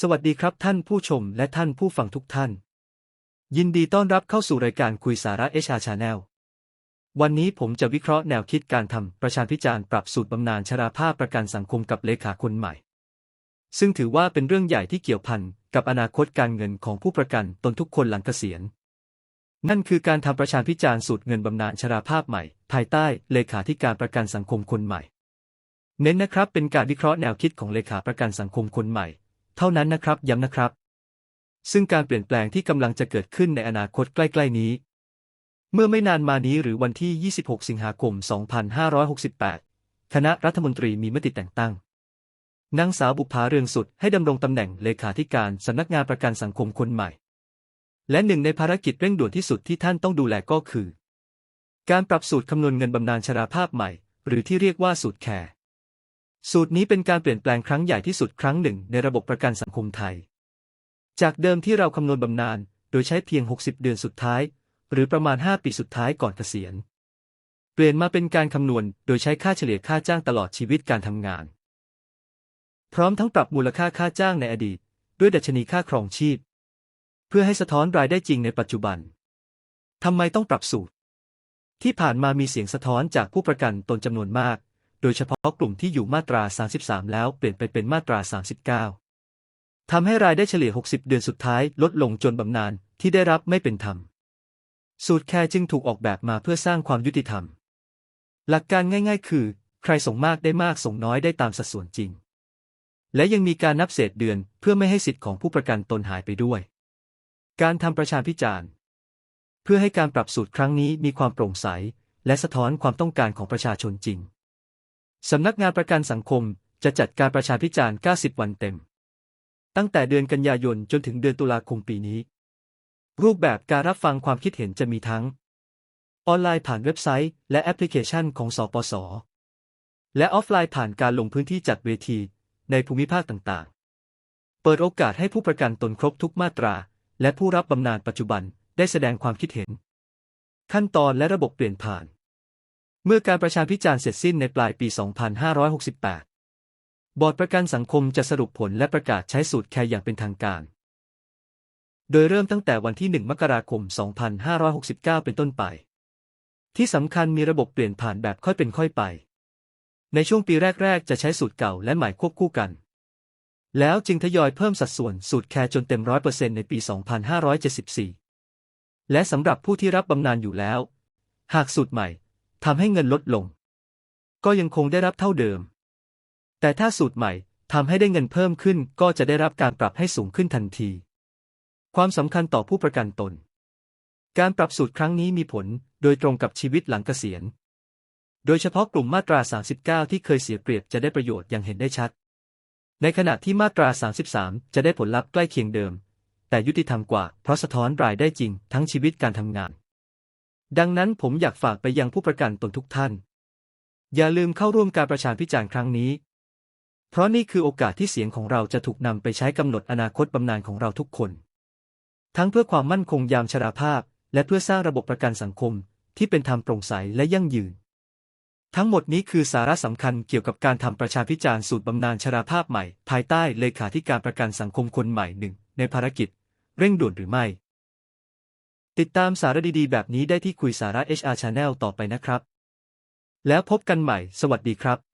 สวัสดีครับท่านผู้ชมและท่านผู้ฟังทุกท่าน ยินดีต้อนรับเข้าสู่รายการคุยสาระเอชาชาแนลวันนี้ผมจะวิเคราะห์แนวคิดการทำประชาพิจารณ์ปรับสูตรบำนาญชราภาพประกันสังคมกับเลขาคนใหม่ ซึ่งถือว่าเป็นเรื่องใหญ่ที่เกี่ยวพันกับอนาคตการเงินของผู้ประกันตนทุกคนหลังเกษียณ นั่นคือการทำประชาพิจารณ์สูตรเงินบำนาญชราภาพใหม่ ภายใต้เลขาธิการประกันสังคมคนใหม่ เน้นนะครับเป็นการวิเคราะห์แนวคิดของเลขาประกันสังคมคนใหม่ ท่านั้นนะครับย้ำนะครับ ซึ่งการเปลี่ยนแปลงที่กำลังจะเกิดขึ้นในอนาคตใกล้ๆนี้ เมื่อไม่นานมานี้หรือวันที่ 26 สิงหาคม 2568 คณะรัฐมนตรีมีมติแต่งตั้งนางสาวบุภาเรืองสุดให้ดำรงตำแหน่งเลขาธิการสำนักงานประกันสังคมคนใหม่ และหนึ่งในภารกิจเร่งด่วนที่สุดที่ท่านต้องดูแลก็คือ การปรับสูตรคำนวณเงินบำนาญชราภาพใหม่ หรือที่เรียกว่าสูตรแคร์ สูตรนี้เป็นการเปลี่ยนแปลงครั้งใหญ่ที่สุดครั้งหนึ่งในระบบประกันสังคมไทย จากเดิมที่เราคำนวณบำนาญโดยใช้เพียง 60 เดือนสุดท้าย หรือประมาณ 5 ปีสุดท้ายก่อนเกษียณ เปลี่ยนมาเป็นการคำนวณโดยใช้ค่าเฉลี่ยค่าจ้างตลอดชีวิตการทำงาน พร้อมทั้งปรับมูลค่าค่าจ้างในอดีต ด้วยดัชนีค่าครองชีพ เพื่อให้สะท้อนรายได้จริงในปัจจุบันทำไมต้องปรับสูตร ที่ผ่านมามีเสียงสะท้อนจากผู้ประกันตนจำนวนมาก โดยเฉพาะกลุ่มที่อยู่มาตรา 33 แล้วเปลี่ยนไปเป็นมาตรา 39 ทำให้รายได้เฉลี่ย 60 เดือนสุดท้ายลดลงจนบำนาญที่ได้รับไม่เป็นธรรม สูตรแคร์จึงถูกออกแบบมาเพื่อสร้างความยุติธรรม หลักการง่าย ๆ คือ ใครส่งมากได้มากส่งน้อยได้ตามสัดส่วนจริง และยังมีการนับเศษเดือนเพื่อไม่ให้สิทธิ์ของผู้ประกันตนหายไปด้วย การทำประชาพิจารณ์ เพื่อให้การปรับสูตรครั้งนี้มีความโปร่งใส และสะท้อนความต้องการของประชาชนจริง สำนักงานประกันสังคมจะจัดการประชาพิจารณ์ 90 วันเต็ม ตั้งแต่เดือนกันยายนจนถึงเดือนตุลาคมปีนี้ รูปแบบการรับฟังความคิดเห็นจะมีทั้ง ออนไลน์ผ่านเว็บไซต์ และแอปพลิเคชันของสปส และออฟไลน์ผ่านการลงพื้นที่จัดเวที ในภูมิภาคต่างๆ เปิดโอกาสให้ผู้ประกันตนครบทุกมาตรา และผู้รับบำนาญปัจจุบันได้แสดงความคิดเห็น ขั้นตอนและระบบเปลี่ยนผ่าน เมื่อการประชาพิจารณ์เสร็จสิ้นในปลายปี 2568 บอร์ดประกันสังคมจะสรุปผลและประกาศใช้สูตรแคร์อย่างเป็นทางการ โดยเริ่มตั้งแต่วันที่ 1 มกราคม 2569 เป็นต้นไป ที่สำคัญมีระบบเปลี่ยนผ่านแบบค่อยเป็นค่อยไป ในช่วงปีแรก ๆ จะใช้สูตรเก่าและใหม่ควบคู่กัน แล้วจึงทยอยเพิ่มสัดส่วนสูตรแคร์จนเต็มร้อยเปอร์เซ็นต์ในปี 2574 และสำหรับผู้ที่รับบำนาญอยู่แล้ว หากสูตรใหม่ ทำให้เงินลดลง ก็ยังคงได้รับเท่าเดิม แต่ถ้าสูตรใหม่ทำให้ได้เงินเพิ่มขึ้นก็จะได้รับการปรับให้สูงขึ้นทันที ความสำคัญต่อผู้ประกันตน การปรับสูตรครั้งนี้มีผลโดยตรงกับชีวิตหลังเกษียณ โดยเฉพาะกลุ่มมาตรา 39 ที่เคยเสียเปรียบจะได้ประโยชน์อย่างเห็นได้ชัด ในขณะที่มาตรา 33 จะได้ผลลัพธ์ใกล้เคียงเดิม แต่ยุติธรรมกว่าเพราะสะท้อนรายได้จริงทั้งชีวิตการทำงาน ดังนั้นผมอยากฝากไปยังผู้ประกันตนทุกท่าน อย่าลืมเข้าร่วมการประชาพิจารณ์ครั้งนี้ เพราะนี่คือโอกาสที่เสียงของเราจะถูกนำไปใช้กำหนดอนาคตบำนาญของเราทุกคน ทั้งเพื่อความมั่นคงยามชราภาพ และเพื่อสร้างระบบประกันสังคมที่เป็นธรรมโปร่งใสและยั่งยืน ทั้งหมดนี้คือสาระสำคัญเกี่ยวกับการทำประชาพิจารณ์สูตรบำนาญชราภาพใหม่ ภายใต้เลขาธิการประกันสังคมคนใหม่หนึ่งในภารกิจ เร่งด่วนหรือไม่ ติดตามสาระดีๆ แบบนี้ได้ที่คุยสาระ HR Channel ต่อไปนะครับ แล้วพบกันใหม่ สวัสดีครับ